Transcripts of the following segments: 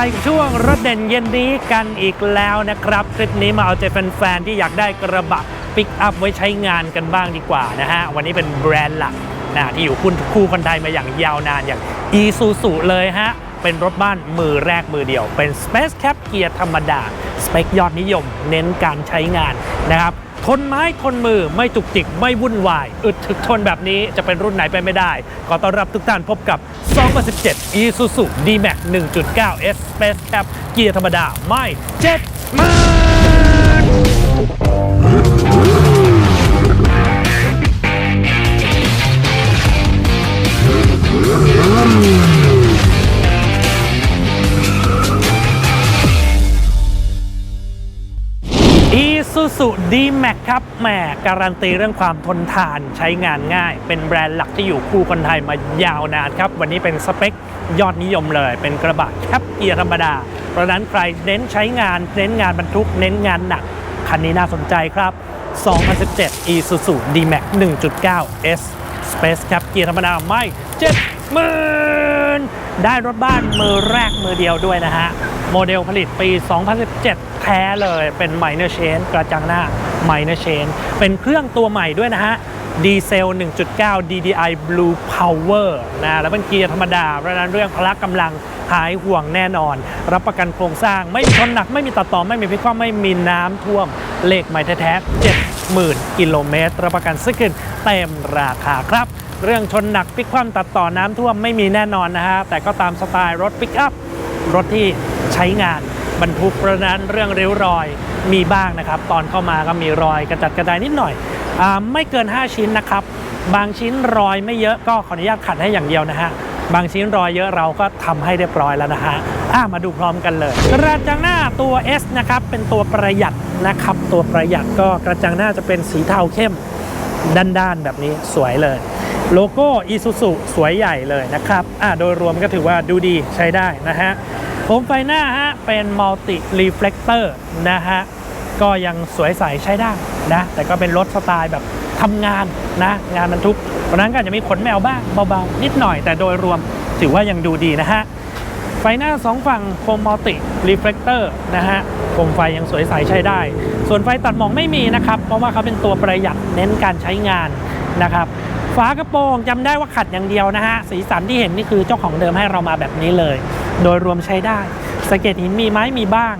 ใจกับช่วงรถเด่นเย็นนี้กันอีกแล้วนะครับ คลิปนี้มาเอาใจแฟนๆที่อยากได้กระบะปิกอัพไว้ใช้งานกันบ้างดีกว่านะฮะ วันนี้เป็นแบรนด์หลักนะที่อยู่คู่คู่คนไทยมาอย่างยาวนานอย่าง e s u s u เลยฮะ เป็นรถบ้านมือแรกมือเดียว เป็น Space Cap เกียร์ธรรมดา สเปคยอดนิยม เน้นการใช้งานนะครับ ทนไม้ทนมือไม่จุกจิกไม่วุ่นวาย อึดถึกทนแบบนี้จะเป็นรุ่นไหนไปไม่ได้ ขอต้อนรับทุกท่านพบกับ 2017 Isuzu D-Max 1.9 S Space Cap เกียร์ธรรมดาไม่เจ็ดมือ ซูซูดีแม็กครับแหมการันตีเรื่องความทนทานใช้งานง่าย เป็นแบรนด์หลักที่อยู่คู่คนไทยมายาวนานครับ วันนี้เป็นสเปคยอดนิยมเลย เป็นกระบะแคปเกียร์ธรรมดา เพราะนั้นใครเน้นใช้งาน เน้นงานบรรทุก เน้นงานหนัก คันนี้น่าสนใจครับ 2017 Isuzu D-Max 1.9 S Space Cap เกียร์ธรรมดาไม่เจ็ดหมื่นได้รถบ้านมือแรกมือเดียวด้วยนะฮะโมเดลผลิตปี 2017 แท้เลยเป็น Minor chain กระจังหน้า Minor chain เป็นเครื่องตัวใหม่ด้วยนะฮะดีเซล 1.9 DDI Blue Power นะแล้วเป็นเกียร์ธรรมดา เพราะนั้นเรื่องพละกำลังหายห่วงแน่นอน รับประกันโครงสร้างไม่มีชนหนัก ไม่มีตัดต่อ ไม่มีพลิกคว่ำไม่มีน้ำท่วม เลขใหม่แท้ๆ70,000 กิโลเมตร รับประกันซื้อคืนเต็มราคาครับ เรื่องชนหนักพิกคว่ำตัดต่อน้ำท่วมไม่มีแน่นอนนะฮะ แต่ก็ตามสไตล์รถปิกอัพ รถที่ใช้งาน บรรทุกเพราะนั้นเรื่องริ้วรอยมีบ้างนะครับ ตอนเข้ามาก็มีรอยกระจัดกระจายนิดหน่อยอไม่เกิน 5 ชิ้นนะครับ บางชิ้นรอยไม่เยอะก็ขออนุญาตขัดให้อย่างเดียวนะฮะบางชิ้นรอยเยอะเราก็ทำให้เรียบร้อยแล้วนะฮะอะมาดูพร้อมกันเลยกระจังหน้าตัว S นะครับเป็นตัวประหยัดนะครับ ตัวประหยัดก็กระจังหน้าจะเป็นสีเทาเข้มด้านๆแบบนี้สวยเลย โลโก้ Isuzu สวยใหญ่เลยนะครับอะโดยรวมก็ถือว่าดูดีใช้ได้นะฮะ โคมไฟหน้าฮะเป็น Multi Reflector นะฮะก็ยังสวยใสใช้ได้นะแต่ก็เป็นรถสไตล์แบบทำงานนะงานบรรทุกเพราะนั้นก็อาจจะมีขนแมวบ้างเบาๆ นิดหน่อยแต่โดยรวมถือว่ายังดูดีนะฮะไฟหน้าสองฝั่งโคมมัลติรีเฟลคเตอร์นะฮะโคมไฟยังสวยใสใช้ได้ ส่วนไฟตัดหมอกไม่มีนะครับ เพราะว่าเขาเป็นตัวประหยัดเน้นการใช้งานนะครับฝากระโปรงจำได้ว่าขัดอย่างเดียวนะฮะสีสันที่เห็นนี่คือเจ้าของเดิมให้เรามาแบบนี้เลย โดยรวมใช้ได้สเก็ดหินมีไหมมีบ้าง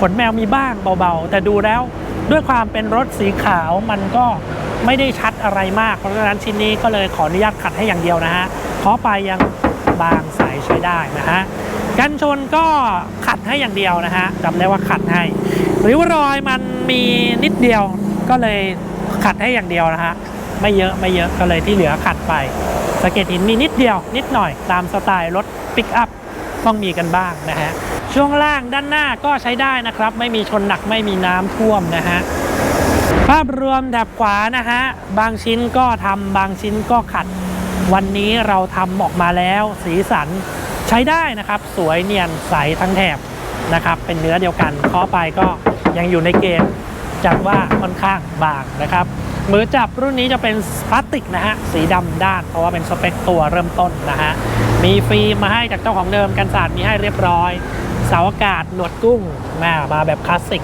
ขนแมวมีบ้างเบาๆ แต่ดูแล้วด้วยความเป็นรถสีขาวมันก็ไม่ได้ชัดอะไรมาก เพราะฉะนั้นชิ้นนี้ก็เลยขออนุญาตขัดให้อย่างเดียวนะฮะขอไปยังบางใสใช้ได้นะฮะกันชนก็ขัดให้อย่างเดียวนะฮะจำได้ว่าขัดให้ริ้วรอยมันมีนิดเดียวก็เลยขัดให้อย่างเดียวนะฮะไม่เยอะไม่เยอะก็เลยที่เหลือขัดไปสเก็ดหินมีนิดเดียวนิดหน่อยตามสไตล์รถปิกอัพ ต้องมีกันบ้างนะฮะช่วงล่างด้านหน้าก็ใช้ได้นะครับ ไม่มีชนหนักไม่มีน้ำท่วมนะฮะภาพรวมแถบขวานะฮะบางชิ้นก็ทำบางชิ้นก็ขัด วันนี้เราทำออกมาแล้ว สีสันใช้ได้นะครับ สวยเนียนใสทั้งแถบนะครับ เป็นเนื้อเดียวกันเคาะไปก็ยังอยู่ในเกณฑ์จัดว่าค่อนข้างบางนะครับมือจับรุ่นนี้จะเป็นพลาสติกนะฮะสีดำด้าน เพราะว่าเป็นสเปคตัวเริ่มต้นนะฮะ มีฟิล์มมาให้จากเจ้าของเดิมกันสาดมีให้เรียบร้อย เสาอากาศหนวดกุ้งมามาแบบคลาสสิก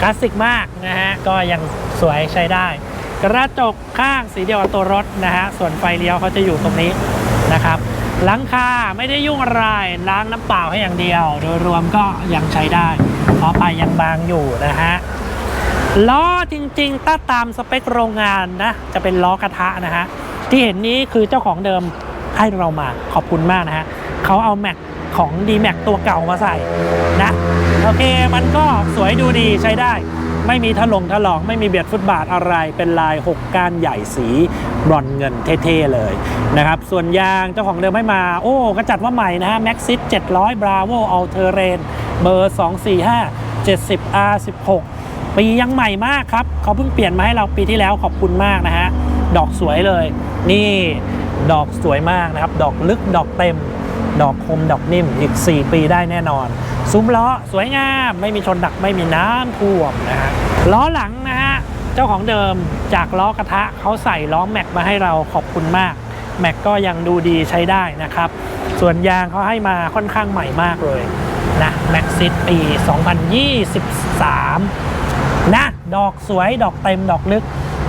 คลาสสิกมากนะฮะ ก็ยังสวยใช้ได้ กระจกข้างสีเดียวกับตัวรถนะฮะ ส่วนไฟเลี้ยวเขาจะอยู่ตรงนี้นะครับ หลังคาไม่ได้ยุ่งอะไรล้างน้ำเปล่าให้อย่างเดียว โดยรวมก็ยังใช้ได้ เพราะไปยังบางอยู่นะฮะล้อจริงๆ ถ้าตามสเปคโรงงานนะ จะเป็นล้อกระทะนะฮะ ที่เห็นนี้คือเจ้าของเดิม ให้เรามาขอบคุณมากนะฮะเขาเอาแม็กของ d m a x ตัวเก่ามาใส่นะโอเคมันก็สวยดูดีใช้ได้ ไม่มีถลงถลอกไม่มีเบียดฟุตบาทอะไรเป็นลาย 6 ก้านใหญ่สีบรอนเงินเท่ๆเลยนะครับ ส่วนยางเจ้าของเดิมให้มา โอ้ก็จัดว่าใหม่นะฮะ Maxxis 700 Bravo All Terrain เบอร์ 245 70 R16 ปียังใหม่มากครับ เขาเพิ่งเปลี่ยนมาให้เราปีที่แล้วขอบคุณมากนะฮะ ดอกสวยเลย นี่ ดอกสวยมากนะครับ ดอกลึกดอกเต็ม ดอกคมดอกนิ่มอีก 4 ปีได้แน่นอน ซุ้มล้อสวยงามไม่มีชนดักไม่มีน้ำท่วมนะฮะล้อหลังนะฮะเจ้าของเดิมจากล้อกระทะเขาใส่ล้อแม็กมาให้เราขอบคุณมากแม็กก็ยังดูดีใช้ได้นะครับ ส่วนยางเขาให้มาค่อนข้างใหม่มากเลยนะแม็กซิตปี 2023 นะ ดอกสวยดอกเต็มดอกลึก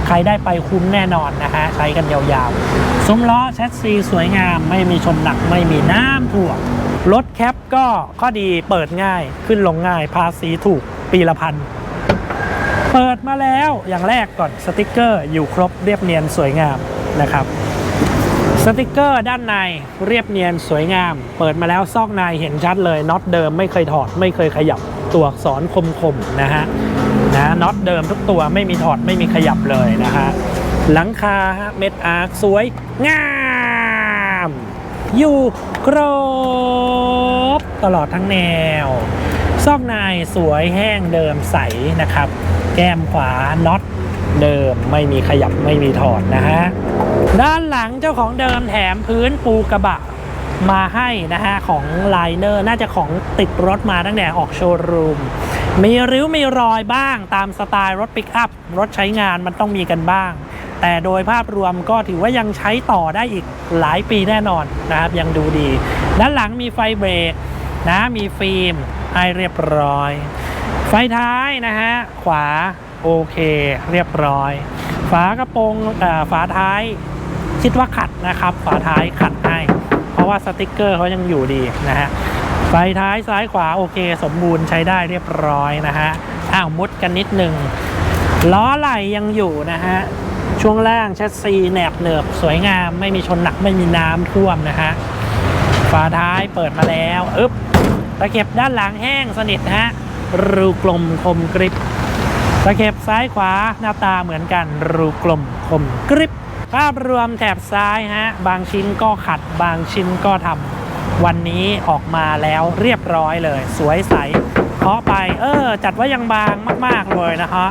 ใครได้ไปคุ้มแน่นอนนะฮะ ใช้กันยาวๆซุ้มล้อแชสซีสวยงาม ไม่มีชนหนักไม่มีน้ำท่วมรถแคปก็ข้อดีเปิดง่ายขึ้นลงง่ายภาษีถูกปีละพันเปิดมาแล้วอย่างแรกก่อนสติกเกอร์อยู่ครบเรียบเนียนสวยงามนะครับสติกเกอร์ด้านในเรียบเนียนสวยงาม เปิดมาแล้วซอกในเห็นชัดเลยน็อตเดิมไม่เคยถอดไม่เคยขยับตัวอักษรคมๆนะฮะ นะน็อตเดิมทุกตัวไม่มีถอดไม่มีขยับเลยนะฮะหลังคาฮะเม็ดอาร์คสวยงามอยู่ครบตลอดทั้งแนว ซอกในสวยแห้งเดิมใสนะครับ แก้มขวาน็อตเดิมไม่มีขยับไม่มีถอดนะฮะ ด้านหลังเจ้าของเดิมแถมพื้นปูกระบะมาให้นะฮะ ของไลเนอร์น่าจะของติดรถมาตั้งแต่ออกโชว์รูม มีริ้วมีรอยบ้างตามสไตล์รถปิกอัพรถใช้งานมันต้องมีกันบ้าง แต่โดยภาพรวมก็ถือว่ายังใช้ต่อได้อีกหลายปีแน่นอนนะครับ ยังดูดี ด้านหลังมีไฟเบรกนะมีฟิล์มให้เรียบร้อย ไฟท้ายนะฮะขวาโอเคเรียบร้อย ฝากระโปรงฝาท้ายคิดว่าขัดนะครับ ฝาท้ายขัดให้เพราะว่าสติกเกอร์เขายังอยู่ดีนะฮะ ไฟท้ายซ้ายขวาโอเค สมบูรณ์ใช้ได้เรียบร้อยนะฮะอ้าวมุดกันนิดหนึ่งล้อไหล่ยังอยู่นะฮะช่วงล่างแชสซีแหนบเนือบสวยงามไม่มีชนหนักไม่มีน้ำท่วมนะฮะฝาท้ายเปิดมาแล้วอึ๊บตะเข็บด้านหลังแห้งสนิทฮะรูกลมคมกริบตะเข็บซ้ายขวาหน้าตาเหมือนกันรูกลมคมกริบภาพรวมแถบซ้ายฮะบางชิ้นก็ขัดบางชิ้นก็ทำ วันนี้ออกมาแล้วเรียบร้อยเลย สวยใสเคาะไปเออ จัดว่ายังบางมาก ๆ เลยนะคะ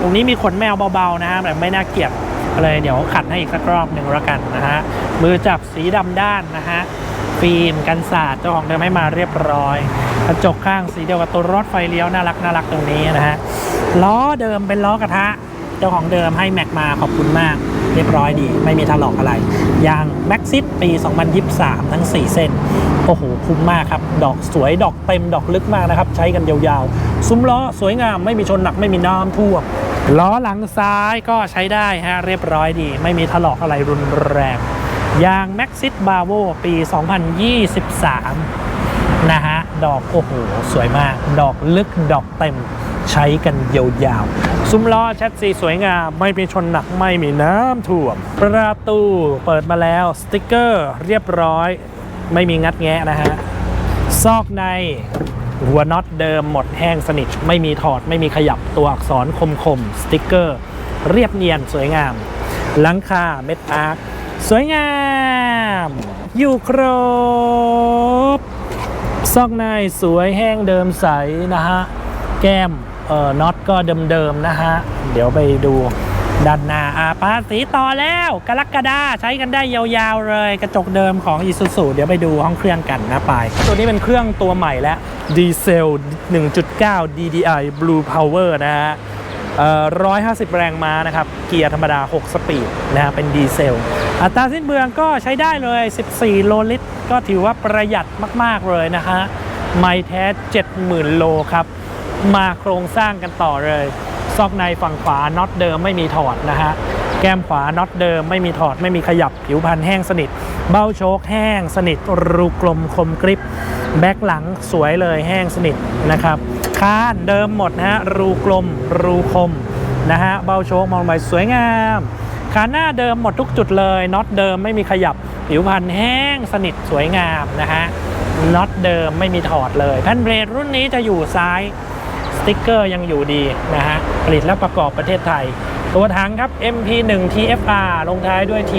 ตรงนี้มีขนแมวเบา ๆ นะฮะแบบไม่น่าเกลียดเลยเดี๋ยวขัดให้อีกสักรอบหนึ่งล้วกันนะฮะมือจับสีดำด้านนะฮะฟิล์มกันศาสตร์เจ้าของเดิมให้มาเรียบร้อยกระจกข้างสีเดียวกับตัวรถไฟเลี้ยวน่ารักน่ารักตรงนี้นะฮะล้อเดิมเป็นล้อกระทะ เจ้าของเดิมให้แม็กมาขอบคุณมาก รียบร้อยดี ไม่มีถลอกอะไร ยางแม็กซิสปี 2023 ทั้ง 4 เส้น โอ้โห คุ้มมากครับ ดอกสวยดอกเต็มดอกลึกมากนะครับ ใช้กันยาวๆ ซุ้มล้อสวยงามไม่มีชนหนักไม่มีน้ำท่วมล้อหลังซ้ายก็ใช้ได้ฮะเรียบร้อยดี ไม่มีถลอกอะไรรุนแรงยางแม็กซิสบาโวปี 2023 นะฮะ ดอก โอ้โห สวยมาก ดอกลึกดอกเต็ม ใช้กันยาวๆ ซุ้มล้อแชสซีสวยงาม ไม่มีชนหนักไม่มีน้ำท่วม ประตูเปิดมาแล้วสติกเกอร์เรียบร้อย ไม่มีงัดแงะนะฮะ ซอกในหัวน็อตเดิมหมดแห้งสนิท ไม่มีถอด ไม่มีขยับตัวอักษรคมๆสติกเกอร์ เรียบเนียนสวยงาม หลังคาเม็ดอาร์คสวยงาม อยู่ครบ ซอกในสวยแห้งเดิมใสนะฮะ แก้ม เอ่อน็อตก็เดิมๆนะฮะ เดี๋ยวไปดูด้านหน้าอาปาสีต่อแล้วกรกฎาใช้กันได้ยาวๆเลย กระจกเดิมของ Isuzu เดี๋ยวไปดูห้องเครื่องกันนะไปตัวนี้เป็นเครื่องตัวใหม่แล้วดีเซล 1.9 DDI Blue Power นะฮะเอ่อ150 แรงม้านะครับ เกียร์ธรรมดา 6 สปีดนะฮะเป็นดีเซล อัตราสิ้นเปลืองก็ใช้ได้เลย 14 โลลิตร ก็ถือว่าประหยัดมากๆเลยนะฮะ ไม่แท้ 70,000 โลครับ มาโครงสร้างกันต่อเลย ซอกในฝั่งขวาน็อตเดิมไม่มีถอดนะฮะแก้มขวาน็อตเดิมไม่มีถอดไม่มีขยับผิวพันแห้งสนิท เบ้าโชคแห้งสนิท รูกลมคมกริบแบ็คหลังสวยเลยแห้งสนิทนะครับคานเดิมหมดนะฮะรูกลมรูคมนะฮะเบ้าโชคมองไปสวยงามขาหน้าเดิมหมดทุกจุดเลยน็อตเดิมไม่มีขยับผิวพันแห้งสนิทสวยงามนะฮะน็อตเดิมไม่มีถอดเลยแผ่นเบรดรุ่นนี้จะอยู่ซ้าย ติ๊กเกอร์ยังอยู่ดีนะฮะผลิตและประกอบประเทศไทย ตัวถังครับ MP1 TFR ลงท้ายด้วย T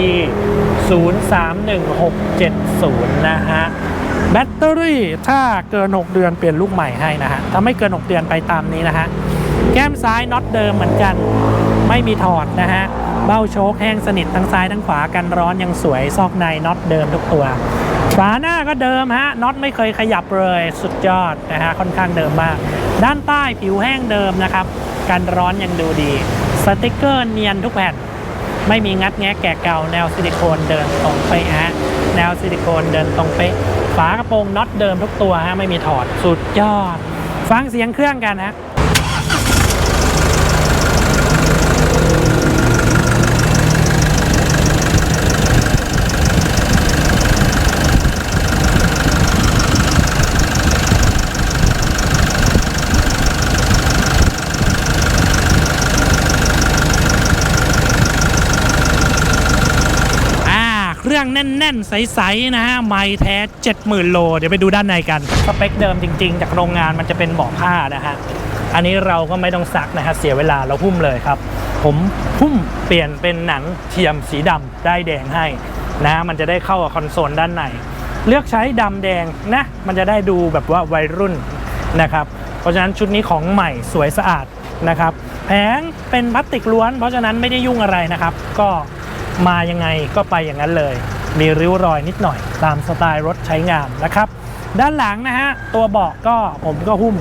031670 นะฮะแบตเตอรี่ถ้าเกิน 6 เดือนเปลี่ยนลูกใหม่ให้นะฮะถ้าไม่เกิน 6 เดือนไปตามนี้นะฮะแก้มซ้ายน็อตเดิมเหมือนกันไม่มีถอดนะฮะเบ้าโชคแห้งสนิททั้งซ้ายทั้งขวากันร้อนยังสวยซอกในน็อตเดิมทุกตัว ฝาหน้าก็เดิมฮะน็อตไม่เคยขยับเลยสุดยอดนะฮะค่อนข้างเดิมมาก ด้านใต้ผิวแห้งเดิมนะครับกันร้อนยังดูดีสติกเกอร์เนียนทุกแผ่นไม่มีงัดแงะแกะเก่าแนวซิลิโคนเดินตรงไปฮะแนวซิลิโคนเดินตรงเป๊ะฝากระโปรงน็อตเดิมทุกตัวฮะไม่มีถอดสุดยอด ฟังเสียงเครื่องกันฮะ อ่าเค รื่องแน่น ๆ ใส ๆ นะฮะ ไม่แท้ 70,000 โล เดี๋ยวไปดูด้านในกัน สเปคเดิมจริง ๆ จากโรงงานมันจะเป็นเบาะผ้านะฮะ อันนี้เราก็ไม่ต้องซักนะฮะ เสียเวลาเราพุ่มเลยครับ ผมพุ่มเปลี่ยนเป็นหนังเทียมสีดำได้แดงให้นะมันจะได้เข้ากับคอนโซลด้านใน เลือกใช้ดำแดงนะ มันจะได้ดูแบบว่าวัยรุ่นนะครับ เพราะฉะนั้นชุดนี้ของใหม่สวยสะอาดนะครับ แผงเป็นพลาสติกล้วน เพราะฉะนั้นไม่ได้ยุ่งอะไรนะครับ ก็ มายังไงก็ไปอย่างนั้นเลย มีริ้วรอยนิดหน่อย ตามสไตล์รถใช้งานนะครับ ด้านหลังนะฮะตัวเบาะก็ผมก็หุ้ม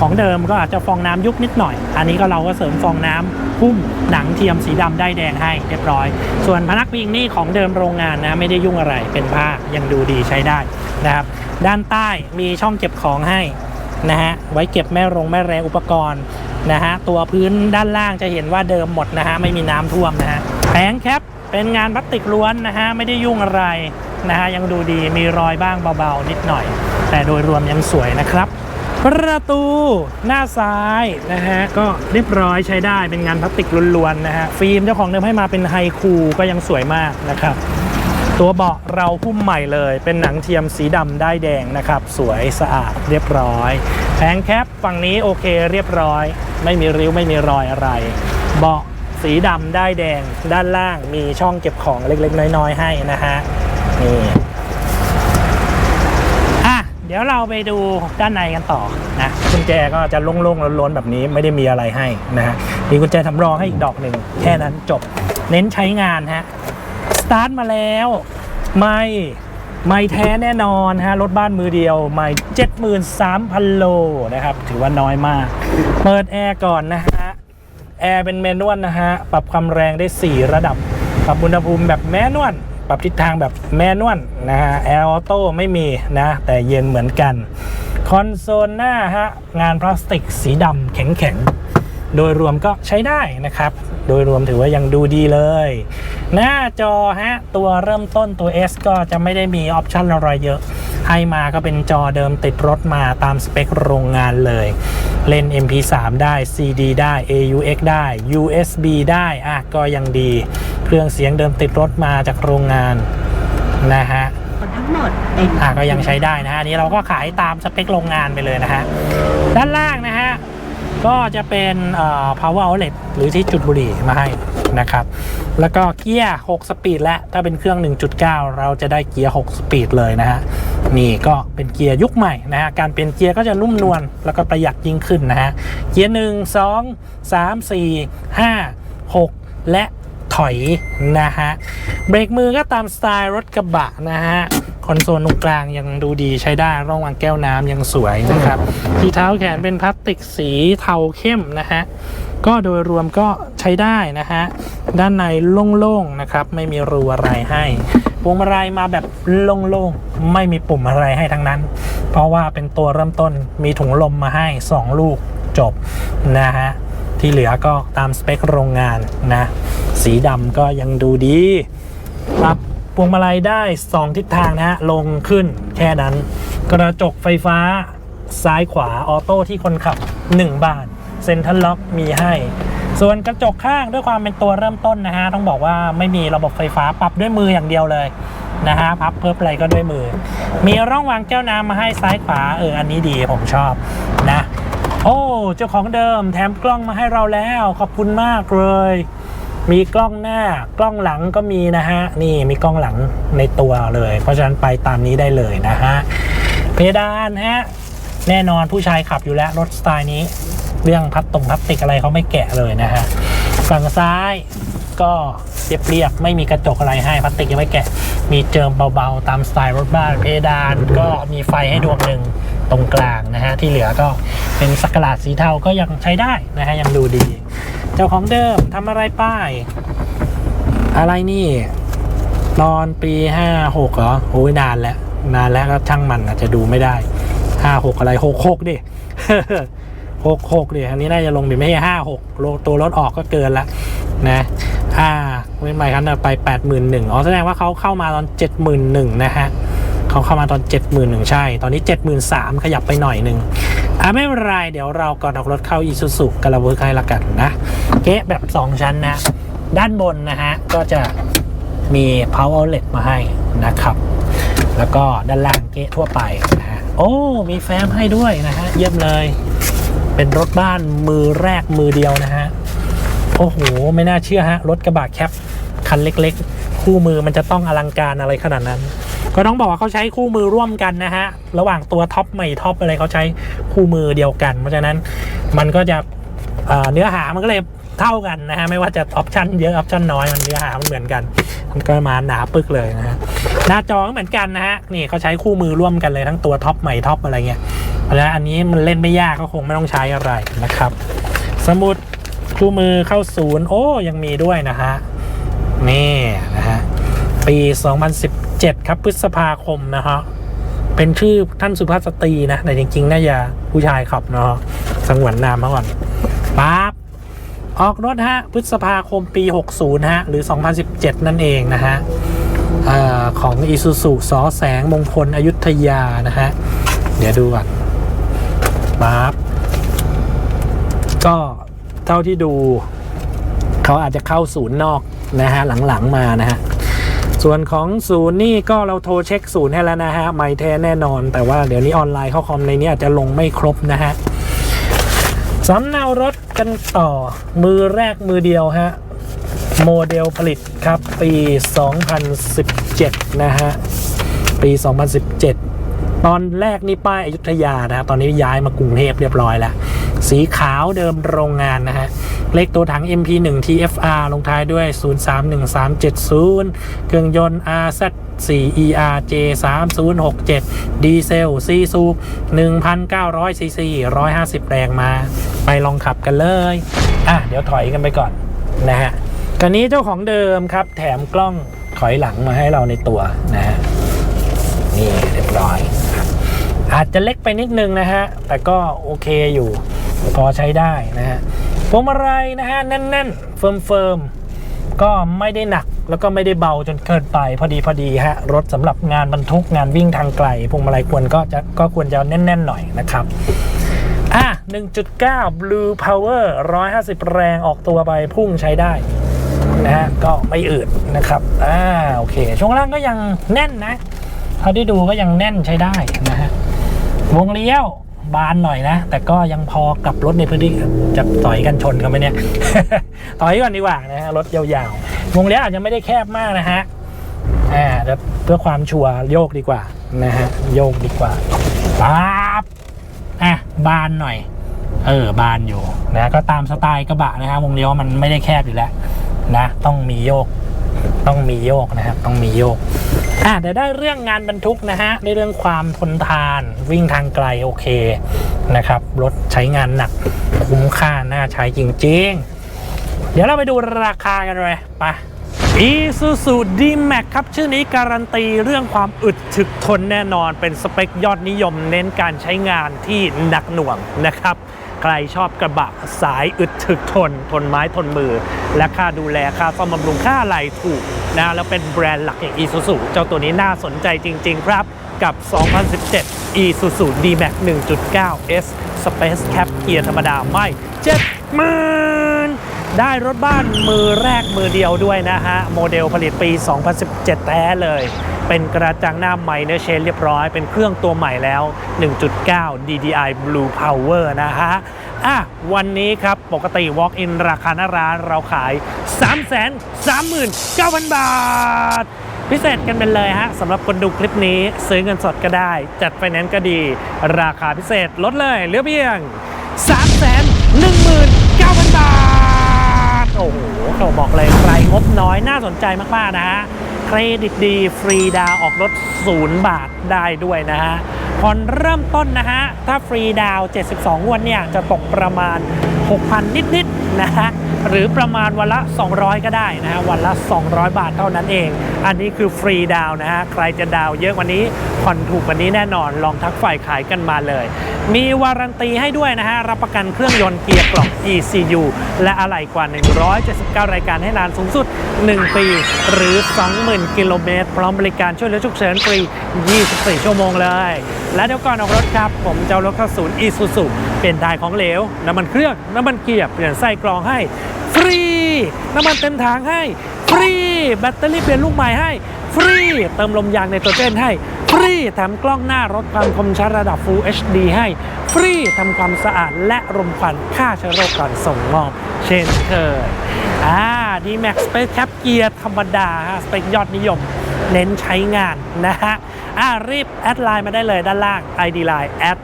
ของเดิมก็อาจจะฟองน้ำยุบนิดหน่อย อันนี้ก็เราก็เสริมฟองน้ำหุ้มหนังเทียมสีดำได้แดงให้เรียบร้อย ส่วนพนักพิงนี่ของเดิมโรงงานนะไม่ได้ยุ่งอะไรเป็นผ้ายังดูดีใช้ได้นะครับด้านใต้มีช่องเก็บของให้นะฮะไว้เก็บแม่รงแม่แรงอุปกรณ์นะฮะตัวพื้นด้านล่างจะเห็นว่าเดิมหมดนะฮะไม่มีน้ำท่วมนะฮะแผงแคป เป็นงานพลาสติกล้วนนะฮะไม่ได้ยุ่งอะไรนะฮะยังดูดีมีรอยบ้างเบาๆ นิดหน่อย แต่โดยรวมยังสวยนะครับ ประตูหน้าซ้ายนะฮะก็เรียบร้อยใช้ได้เป็นงานพลาสติกล้วนๆนะฮะฟิล์มเจ้าของเดิมให้มาเป็นไฮคูก็ยังสวยมากนะครับตัวเบาะเราพุ่มใหม่เลย เป็นหนังเทียมสีดำได้แดงนะครับ สวยสะอาดเรียบร้อยแผงแคปฝั่งนี้โอเคเรียบร้อย ไม่มีริ้วไม่มีรอยอะไร เบาะ สีดำได้แดงด้านล่างมีช่องเก็บของเล็กๆ น้อยๆ ให้นะฮะนี่อะเดี๋ยวเราไปดูด้านในกันต่อนะกุญแจก็จะโล่งๆล้นๆแบบนี้ไม่ได้มีอะไรให้นะฮะมีกุญแจสำรองให้อีกดอกหนึ่งแค่นั้นจบเน้นใช้งานฮะสตาร์ทมาแล้วไม่ไม่แท้แน่นอนฮะรถบ้านมือเดียวไม่73,000 โลนะครับ ถือว่าน้อยมาก เปิดแอร์ก่อนนะฮะ แอร์เป็นแมนนวลนะฮะ ปรับความแรงได้ 4 ระดับ ปรับอุณหภูมิแบบแมนนวล ปรับทิศทางแบบแมนนวลนะฮะ แอร์ออโต้ไม่มีนะ แต่เย็นเหมือนกัน คอนโซลหน้าฮะ งานพลาสติกสีดำแข็งๆ โดยรวมก็ใช้ได้นะครับ โดยรวมถือว่ายังดูดีเลย หน้าจอฮะ ตัวเริ่มต้นตัว S ก็จะไม่ได้มีออปชันอะไรเยอะ ให้มาก็เป็นจอเดิมติดรถมาตามสเปคโรงงานเลย เล่น MP3 ได้ CD ได้ AUX ได้ USB ได้อะก็ยังดี เครื่องเสียงเดิมติดรถมาจากโรงงานนะฮะทั้งหมดอะก็ยังใช้ได้นะฮะนนี้เราก็ขายตามสเปคโรงงานไปเลยนะฮะ ด้านล่างนะฮะ ก็จะเป็นเอ่อ power outlet หรือที่จุดบุหรี่มาให้นะครับ แล้วก็เกียร์ 6 สปีดและถ้าเป็นเครื่อง 1.9 เราจะได้เกียร์ 6 สปีดเลยนะฮะ นี่ก็เป็นเกียร์ยุคใหม่นะฮะ การเปลี่ยนเกียร์ก็จะนุ่มนวลแล้วก็ประหยัดยิ่งขึ้นนะฮะ เกียร์ 1 2 3 4 5 6 และ ถอยนะฮะ เบรกมือก็ตามสไตล์รถกระบะนะฮะ คอนโซลตรงกลางยังดูดีใช้ได้ ร่องวางแก้วน้ำยังสวยนะครับ ที่เท้าแขนเป็นพลาสติกสีเทาเข้มนะฮะ ก็โดยรวมก็ใช้ได้นะฮะ ด้านในโล่งๆนะครับ ไม่มีรูอะไรให้พวงมาลัยมาแบบโล่งๆ ไม่มีปุ่มอะไรให้ทั้งนั้น เพราะว่าเป็นตัวเริ่มต้นมีถุงลมมาให้ 2 ลูกจบนะฮะ ที่เหลือก็ตามสเปคโรงงานนะ สีดำก็ยังดูดีปรับพวงมาลัยได้ 2 ทิศทางนะฮะ ลงขึ้นแค่นั้น กระจกไฟฟ้าซ้ายขวาออโต้ที่คนขับ 1 บานเซ็นทรัลล็อกมีให้ ส่วนกระจกข้างด้วยความเป็นตัวเริ่มต้นนะฮะ ต้องบอกว่าไม่มีระบบไฟฟ้าปรับด้วยมืออย่างเดียวเลยนะฮะพับเพิ่มอะไรก็ด้วยมือ มีร่องวางแก้วน้ำมาให้ซ้ายขวาเอออันนี้ดีผมชอบ โอ้เจ้าของเดิมแถมกล้องมาให้เราแล้ว ขอบคุณมากเลย มีกล้องหน้ากล้องหลังก็มีนะฮะ นี่มีกล้องหลังในตัวเลย เพราะฉะนั้นไปตามนี้ได้เลยนะฮะเพดานฮะแน่นอนผู้ชายขับอยู่แล้วรถสไตล์นี้ เรื่องพลาสตรงพลาสติกอะไรเขาไม่แกะเลยนะฮะฝั่งซ้ายก็เรียบๆไม่มีกระจกอะไรให้พลาสติกยังไม่แกะ มีเจิมเบาๆ ตามสไตล์รถบ้านเพดานก็มีไฟให้ดวงหนึ่ง ตรงกลางนะฮะที่เหลือก็เป็นสักหลาดสีเทาก็ยังใช้ได้นะฮะยังดูดี เจ้าของเดิมทำอะไรป้าย อะไรนี่ตอนปีห้าหกเหรอโอ้ยนานแล้ว นานแล้วก็ช่างมันอาจจะดูไม่ได้ห้าหกอะไรหกหกดิหกหกดิอันนี้น่าจะลงดิไม่ใช่ห้าหกตัวรถออกก็เกินละนะอ่าไม่ใหม่ครับไปแปดหมื่นหนึ่งอ๋อแสดงว่าเขาเข้ามาตอนเจ็ดหมื่นหนึ่งนะฮะ เขาเข้ามาตอนเจ็ดหมื่นหนึ่งใช่ ตอนนี้เจ็ดหมื่นสามขยับไปหน่อยหนึ่งอ่าไม่เป็นไรเดี๋ยวเราก่อนออกรถเข้าอีซูซุกระเวิร์กให้ละกันนะเก๊ะแบบสองชั้นนะ ด้านบนนะฮะ ก็จะมี power outlet มาให้นะครับ แล้วก็ด้านล่างเก๊ะทั่วไปนะฮะ โอ้ มีแฟ้มให้ด้วยนะฮะ เยี่ยมเลย เป็นรถบ้านมือแรกมือเดียวนะฮะ โอ้โห ไม่น่าเชื่อฮะ รถกระบะแคปคันเล็กๆ คู่มือมันจะต้องอลังการอะไรขนาดนั้น ก็ต้องบอกว่าเขาใช้คู่มือร่วมกันนะฮะ ระหว่างตัวท็อปใหม่ท็อปอะไรเขาใช้คู่มือเดียวกัน เพราะฉะนั้นมันก็จะเเนื้อหามันก็เลยเท่ากันนะฮะ ไม่ว่าจะออปชั่นเยอะออปชั่นน้อยมันเนื้อหามันเหมือนกัน มันก็มาหนาปึกเลยนะฮะหน้าจอก็เหมือนกันนะฮะนี่เขาใช้คู่มือร่วมกันเลยทั้งตัวท็อปใหม่ท็อปอะไรเงี้ยเพราะฉะนั้นอันนี้มันเล่นไม่ยากก็คงไม่ต้องใช้อะไรนะครับ สมุดคู่มือเข้าศูนย์โอ้ยังมีด้วยนะฮะนี่นะฮะปี 2017ครับพฤษภาคมนะฮะเป็นชื่อท่านสุภาพสตรีนะ แต่จริงๆน่าจะผู้ชายขับเนาะสงวนนามมาก่อนปั๊บออกรถฮะพฤษภาคมปี 60 ฮะ หรือ 2017 นั่นเองนะฮะออของอีซูซูสอแสงมงคลอยุธยานะฮะ เดี๋ยวดูก่อนปั๊บก็เท่าที่ดู เขาอาจจะเข้าศูนย์นอกนะฮะ หลังๆมานะฮะ ส่วนของศูนย์นี่ก็เราโทรเช็คศูนย์ให้แล้วนะฮะไม่แท้แน่นอน แต่ว่าเดี๋ยวนี้ออนไลน์ข้าคอมในนี้อาจจะลงไม่ครบนะฮะสำเนารถกันต่อมือแรกมือเดียวฮะโมเดลผลิตครับปี 2017 นะฮะ ปี 2017 ตอนแรกนี่ป้ายอยุธยานะฮะตอนนี้ย้ายมากรุงเทพเรียบร้อยแล้ว สีขาวเดิมโรงงานนะฮะ เลขตัวถัง MP1 TFR ลงท้ายด้วย 031370 เครื่องยนต์ RZ 4 ERJ 3067 ดีเซล4สูบ1,900ซีซี150 แรงมา ไปลองขับกันเลย อะ เดี๋ยวถอยกันไปก่อนนะฮะกันนี้เจ้าของเดิมครับ แถมกล้องถอยหลังมาให้เราในตัวนะฮะ นี่เรียบร้อยครับอาจจะเล็กไปนิดนึงนะฮะ แต่ก็โอเคอยู่ พอใช้ได้นะฮะ วงมาลัยนะฮะแน่นๆ เฟิร์มๆ ก็ไม่ได้หนักแล้วก็ไม่ได้เบาจนเกินไปพอดีพอดีฮะ รถสำหรับงานบรรทุกงานวิ่งทางไกลพวงมาลัยควรก็จะก็ควรจะแน่นๆหน่อยนะครับอะ1.9 Blue Power 150 แรงออกตัวไปพุ่งใช้ได้นะฮะก็ไม่อืดนะครับอ่าโอเค ช่วงล่างก็ยังแน่นนะเท่าที่ดูก็ยังแน่นใช้ได้นะฮะวงเลี้ยว บานหน่อยนะ แต่ก็ยังพอกลับรถในพื้นที่จะต่อยกันชนกันไหมเนี่ยต่อยก่อนดีกว่านะฮะรถยาวๆวงเลี้ยวอาจจะไม่ได้แคบมากนะฮะอ่าเดี๋ยวเพื่อความชัวร์โยกดีกว่านะฮะโยกดีกว่าปั๊บอะบานหน่อย เออบานอยู่นะก็ตามสไตล์กระบะนะฮะวงเลี้ยวมันไม่ได้แคบอยู่แล้วนะ ต้องมีโยก ต้องมีโยกนะครับ ต้องมีโยกอะแต่ได้เรื่องงานบรรทุกนะฮะได้เรื่องความทนทานวิ่งทางไกลโอเคนะครับรถใช้งานหนักคุ้มค่าน่าใช้จริง ๆ เดี๋ยวเราไปดูราคากันเลยไป Isuzu D-Max ครับ ชื่อนี้การันตีเรื่องความอึดถึกทนแน่นอนเป็นสเปคยอดนิยมเน้นการใช้งานที่หนักหน่วงนะครับ ใครชอบกระบะสายอึดถึกทน ทนไม้ทนมือ และค่าดูแลค่าซ่อมบำรุงค่าอะไรถูกนะแล้วเป็นแบรนด์หลักอย่าง Isuzu เจ้าตัวนี้น่าสนใจจริง ๆ ครับกับ 2017 Isuzu D-Max 1.9 S Space Cap เกียร์ธรรมดาไม่70,000ได้รถบ้านมือแรกมือเดียวด้วยนะฮะ โมเดลผลิตปี 2017 แท้เลย เป็นกระจังหน้าใหม่เนอเชนเรียบร้อย เป็นเครื่องตัวใหม่แล้ว 1.9 DDI Blue Power นะฮะอะวันนี้ครับปกติ Walk in ราคาหน้าร้านเราขาย 339,000 บาท พิเศษกันเป็นเลยฮะสำหรับคนดูคลิปนี้ซื้อเงินสดก็ได้ จัดไฟแนนซ์ก็ดี ราคาพิเศษลดเลยเหลือเพียง 319,000 บาท โอ้โหเขาบอกเลยใครงบน้อยน่าสนใจมากๆนะฮะ เครดิตดีฟรีดาวออกรถ 0 บาทได้ด้วยนะฮะผ่อนเริ่มต้นนะฮะ ถ้าฟรีดาว 72 วันเนี่ย จะตกประมาณ 6,000 นิด ๆ นะฮะ หรือประมาณวันละ 200 ก็ได้นะฮะวันละ 200 บาทเท่านั้นเอง อันนี้คือฟรีดาวนะฮะใครจะดาวเยอะกว่านี้ผ่อนถูกกว่านี้แน่นอนลองทักฝ่ายขายกันมาเลย มีวารันตีให้ด้วยนะฮะรับประกันเครื่องยนต์เกียร์กล่อง ECU และอะไหล่กว่า 179 รายการให้นานสูงสุด 1 ปี หรือ 20,000 กิโลเมตร พร้อมบริการช่วยเหลือฉุกเฉินฟรี 24 ชั่วโมงเลย และเดี๋ยวก่อนออกรถครับ ผมจะรถเข้าศูนย์ Isuzu เป็นทายของเหลวน้ำมันเครื่องน้ำมันเกียร์เปลี่ยนไส้กรองให้ฟรี น้ำมันเต็มถังให้ ฟรี แบตเตอรี่เปลี่ยนลูกใหม่ให้ ฟรี เติมลมยางในตัวเจนให้ ฟรีแถมกล้องหน้ารถความคมชัดระดับ Full HD ให้ ฟรีทำความสะอาดและรมควันฆ่าเชื้อโรคก่อนส่งมอบ เช่นเคยอ่า d m a x Space Cap เกียร์ธรรมดาฮะสเปคยอดนิยมเน้นใช้งานนะฮะอ่ารีบแอดไลน์มาได้เลยด้านล่าง ID Line แอด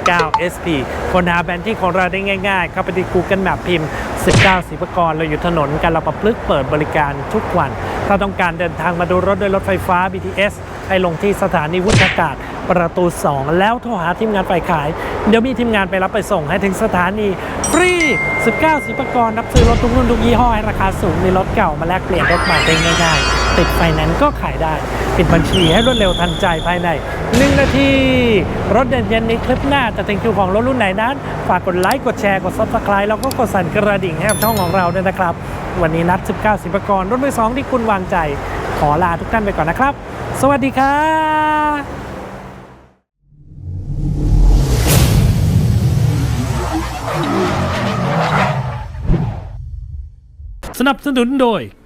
19 SP ค้นหาแบรนด์ที่ของเราได้ง่ายๆ เข้าไปที่ Google Map พิมพ์ 19สิบกรเราอยู่ถนนกันเราประพฤกเปิดบริการทุกวัน ถ้าต้องการเดินทางมาดูรถด้วยรถไฟฟ้า BTS ให้ลงที่สถานีวุฒากาศประตู 2 แล้วโทรหาทีมงานฝ่ายขาย เดี๋ยวมีทีมงานไปรับไปส่งให้ถึงสถานีฟรี 19สิบกรรับซื้อรถทุกรุ่นทุกยี่ห้อให้ราคาสูงมีรถเก่ามาแลกเปลี่ยนรถใหม่ได้ง่ายๆติดไฟแนนซ์ก็ขายได้ปิดบัญชีให้รวดเร็วทันใจภายใน 1 นาที รถเด่นเย็นนี้คลิปหน้าจะเป็นคิวของรถรุ่นไหนนั้น ฝากกดไลค์ กดแชร์ กด subscribe แล้วก็กดสั่นกระดิ่งให้กับช่องของเราด้วยนะครับ วันนี้นัด 19 สิบกรรถมือสองที่คุณวางใจ ขอลาทุกท่านไปก่อนนะครับ สวัสดีครับสนับสนุนโดย